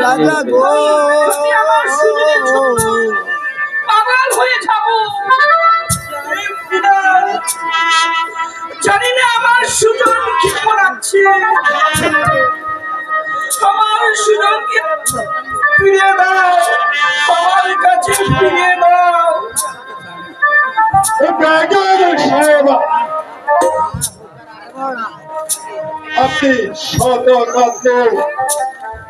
রাজা গো। আমি আমার সুযোগের জন্য পাগল হয়ে যাব। জানি না আমার সুজন কি পড়াচ্ছে আমার সুজনকে ফিরিয়ে দাও। আমার কাছে ফিরিয়ে দাও। আপনি শত সুযোগকে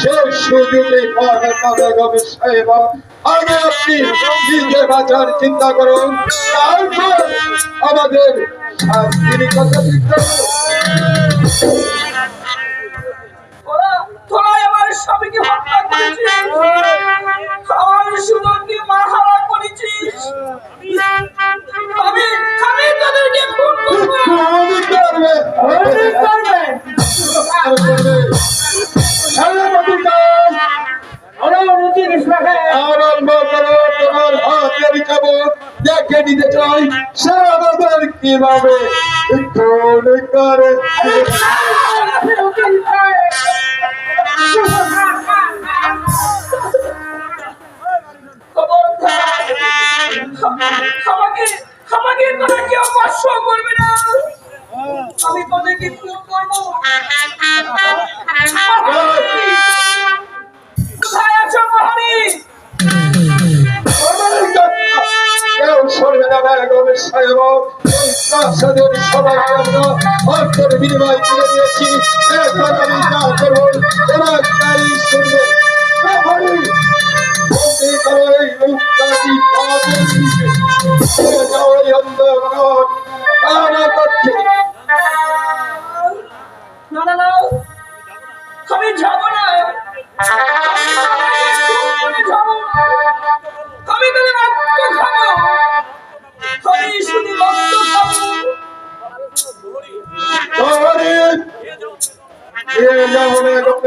শেষ সুযোগে আগে আপনি নিজে বাঁচার চিন্তা করুন তারপর আমাদের শান্তির কথা চিন্তা স্বামীকে হত্যা করেছিস আমার সুদনকে মারহারা করেছিস আমি আমি তোদেরকে খুন করব। করবে। দেখে নিতে চাই? সে আমাদের কীভাবে? করে। খবরদার। আমাকে আমাকে তোরা কেউ কষ্ট করবে না। আমি তোদেরকে খুন করব। সরবে না বেগম সাহেব প্রাসাদের সবাই আমরা অর্থের বিনিময় করে দিয়েছি এখন আমি যা করব ওরা তাই শুনবে। বন্দি করো এই দিকে। চলে যাও এই অন্ধকার।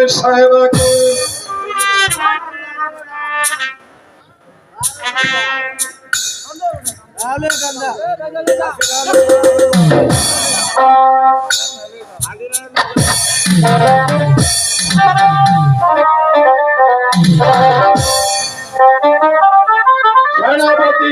সাহেবাকে সেনাপতি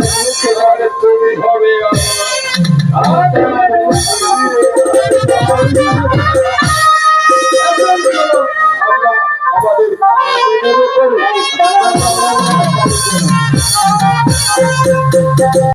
আমাদের